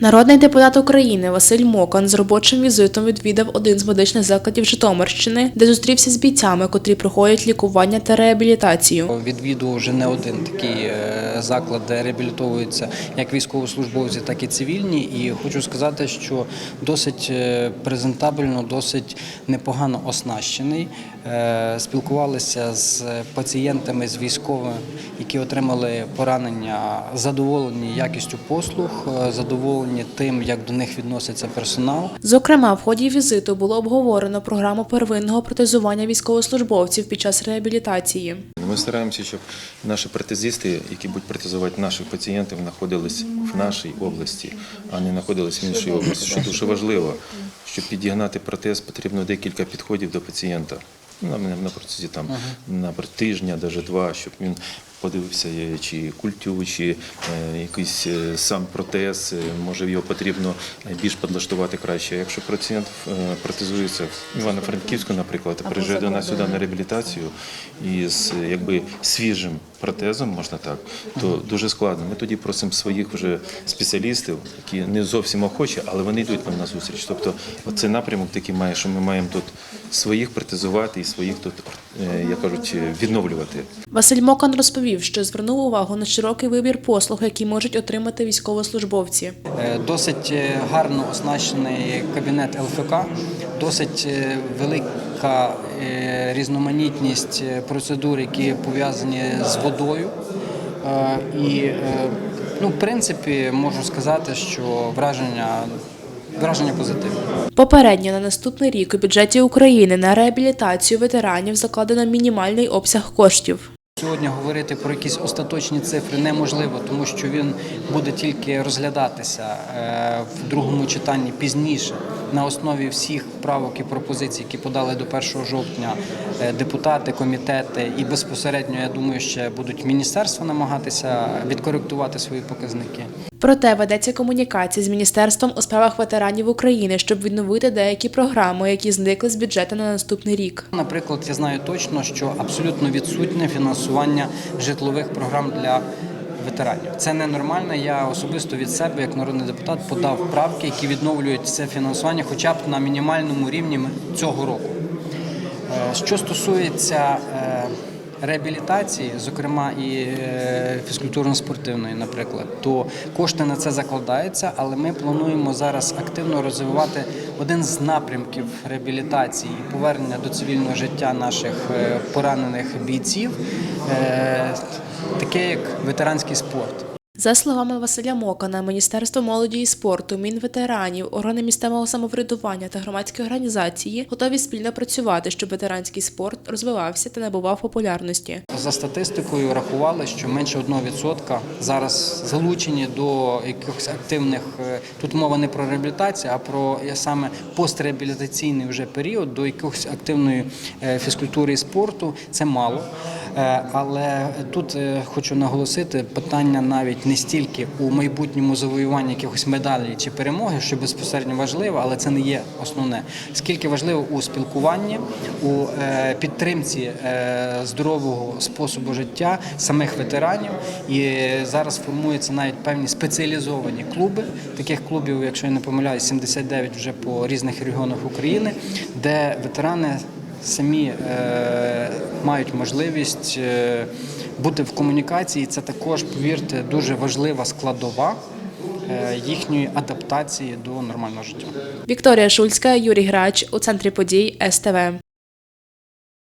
Народний депутат України Василь Мокан з робочим візитом відвідав один з медичних закладів Житомирщини, де зустрівся з бійцями, котрі проходять лікування та реабілітацію. Відвідував вже не один такий е, заклад, де реабілітовуються як військовослужбовці, так і цивільні. І хочу сказати, що досить е, презентабельно, досить непогано оснащений. Е, Спілкувалися з пацієнтами, з військовими, які отримали поранення, задоволені якістю послуг, е, задоволені тим, як до них відноситься персонал. Зокрема, в ході візиту було обговорено програму первинного протезування військовослужбовців під час реабілітації. Ми стараємося, щоб наші протезисти, які будуть протезувати наших пацієнтів, знаходились в нашій області, а не знаходились в іншій області. Що дуже важливо, щоб підігнати протез, потрібно декілька підходів до пацієнта. Ну, На, на протязі там на тижня, навіть два, щоб він подивився, чи культю, чи е, якийсь е, сам протез, е, може його потрібно більш підлаштувати краще. Якщо пацієнт протезується в Івано-Франківську, наприклад, приїжджає до нас сюди на реабілітацію і з е, якби свіжим протезом, можна так, то дуже складно. Ми тоді просимо своїх вже спеціалістів, які не зовсім охочі, але вони йдуть нам на зустріч. Тобто, цей напрямок такий має, що ми маємо тут своїх протезувати і своїх тут, е, як кажуть, відновлювати. Василь Мокан розповів, що звернув увагу на широкий вибір послуг, які можуть отримати військовослужбовці. Е, Досить е, гарно оснащений кабінет ЛФК, досить велика різноманітність процедур, які пов'язані з водою. І, ну, в принципі, можу сказати, що враження, враження позитивне. Попередньо на наступний рік у бюджеті України на реабілітацію ветеранів закладено мінімальний обсяг коштів. Сьогодні говорити про якісь остаточні цифри неможливо, тому що він буде тільки розглядатися е, в другому читанні пізніше на основі всіх правок і пропозицій, які подали до 1 жовтня е, депутати, комітети і безпосередньо, я думаю, ще будуть міністерства намагатися відкоректувати свої показники. Проте ведеться комунікація з міністерством у справах ветеранів України, щоб відновити деякі програми, які зникли з бюджету на наступний рік. Наприклад, я знаю точно, що абсолютно відсутнє фінансування житлових програм для ветеранів. Це ненормально. Я особисто від себе, як народний депутат, подав правки, які відновлюють це фінансування, хоча б на мінімальному рівні цього року. Е, Що стосується е, реабілітації, зокрема і е, фізкультурно-спортивної, наприклад, то кошти на це закладаються, але ми плануємо зараз активно розвивати один з напрямків реабілітації і повернення до цивільного життя наших е, поранених бійців, е, таке як ветеранський спорт. За словами Василя Мокана, Міністерство молоді і спорту, Мінветеранів, органи місцевого самоврядування та громадські організації готові спільно працювати, щоб ветеранський спорт розвивався та набував популярності. За статистикою рахували, що менше 1% зараз залучені до якихось активних. е, Тут мова не про реабілітацію, а про е, саме постреабілітаційний вже період до якихось активної е, фізкультури і спорту. Це мало. Але тут хочу наголосити питання навіть не стільки у майбутньому завоюванні якихось медалей чи перемоги, що безпосередньо важливо, але це не є основне. Скільки важливо у спілкуванні, у е, підтримці е, здорового способу життя самих ветеранів. І зараз формуються навіть певні спеціалізовані клуби. Таких клубів, якщо я не помиляюсь, 79 вже по різних регіонах України, де ветерани самі е, мають можливість е, бути в комунікації. Це також, повірте, дуже важлива складова е, їхньої адаптації до нормального життя. Вікторія Шульська, Юрій Грач у центрі подій СТВ.